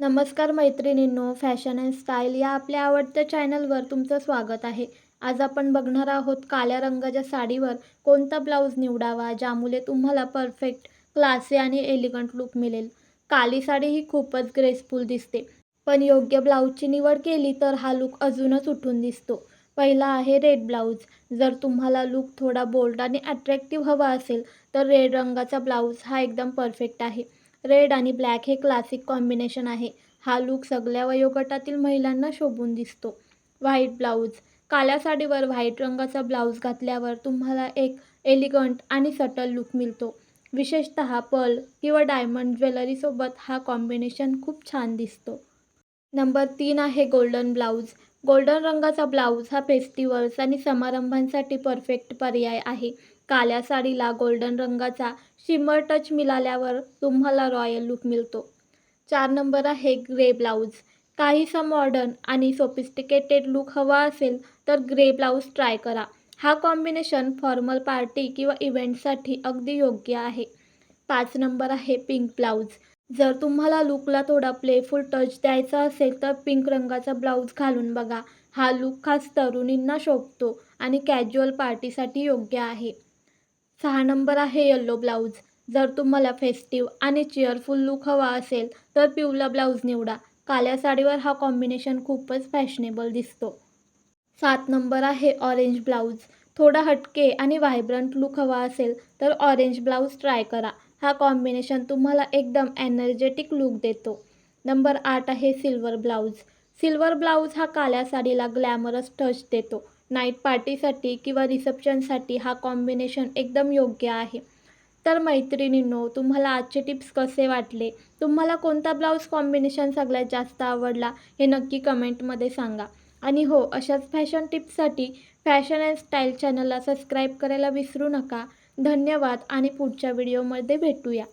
नमस्कार मैत्रिणींनो fashion and style या आपल्या आवडत्या चॅनलवर तुमचं स्वागत आहे. आज आपण बघणार आहोत काळ्या रंगाच्या साडीवर कोणता ब्लाऊज निवडावा ज्यामुळे तुम्हाला परफेक्ट क्लासी आणि एलिगंट लुक मिळेल. काली साडी ही खूपच ग्रेसफुल दिसते. पण योग्य ब्लाऊजची निवड केली तर हा लुक अजूनच उठून दिसतो. पहिला आहे रेड ब्लाऊज जर तुम्हाला लुक थोडा बोल्ड आणि अट्रॅक्टिव्ह हवा असेल तर रेड रंगाचा ब्लाऊज हा एकदम परफेक्ट आहे. रेड आणि ब्लॅक हे क्लासिक कॉम्बिनेशन आहे. हा लूक सगळ्या वयोगटातील महिलांना शोभून दिसतो. White blouse. काळ्या साडीवर व्हाईट रंगाचा ब्लाऊज घातल्यावर तुम्हाला एक एलिगंट आणि सटल लूक मिळतो. विशेषतः पर्ल किंवा डायमंड ज्वेलरीसोबत हा कॉम्बिनेशन खूप छान दिसतो. नंबर तीन आहे गोल्डन ब्लाऊज गोल्डन रंगाचा ब्लाऊज हा फेस्टिवल्स आणि समारंभांसाठी परफेक्ट पर्याय आहे. काळ्या साडीला गोल्डन रंगाचा शिमर टच मिळाल्यावर तुम्हाला रॉयल लुक मिळतो. चार नंबर आहे ग्रे ब्लाऊज काहीसा मॉडर्न आणि सोफिस्टिकेटेड लुक हवा असेल तर ग्रे ब्लाऊज ट्राय करा. हा कॉम्बिनेशन फॉर्मल पार्टी किंवा इव्हेंटसाठी अगदी योग्य आहे. पाच नंबर आहे पिंक ब्लाऊज जर तुम्हाला लुकला थोडा प्लेफुल टच द्यायचा असेल तर पिंक रंगाचा ब्लाऊज घालून बघा. हा लुक खास तरुणींना शोभतो आणि कॅज्युअल पार्टीसाठी योग्य आहे. सहा नंबर आहे येल्लो ब्लाऊज जर तुम्हाला फेस्टिव्ह आणि चिअरफुल लुक हवा असेल तर पिवला ब्लाऊज निवडा. काल्या साडीवर हा कॉम्बिनेशन खूपच फॅशनेबल दिसतो. सात नंबर आहे ऑरेंज ब्लाऊज थोडा हटके आणि व्हायब्रंट लुक हवा असेल तर ऑरेंज ब्लाऊज ट्राय करा. हा कॉम्बिनेशन तुम्हाला एकदम एनर्जेटिक लुक देतो. नंबर आठ आहे सिल्वर ब्लाऊज सिल्वर ब्लाऊज हा काल्या साडीला ग्लॅमरस टच देतो. नाईट पार्टीसाठी किंवा रिसेप्शनसाठी हा कॉम्बिनेशन एकदम योग्य आहे. तर मैत्रिणींनो तुम्हाला आजचे टिप्स कसे वाटले? तुम्हाला कोणता ब्लाऊज कॉम्बिनेशन सगळ्यात जास्त आवडला हे नक्की कमेंटमध्ये सांगा. आणि हो अशाच फॅशन टिप्ससाठी फॅशन अँड स्टाईल चॅनलला सबस्क्राईब करायला विसरू नका. धन्यवाद आणि पुढच्या व्हिडिओमध्ये भेटूया.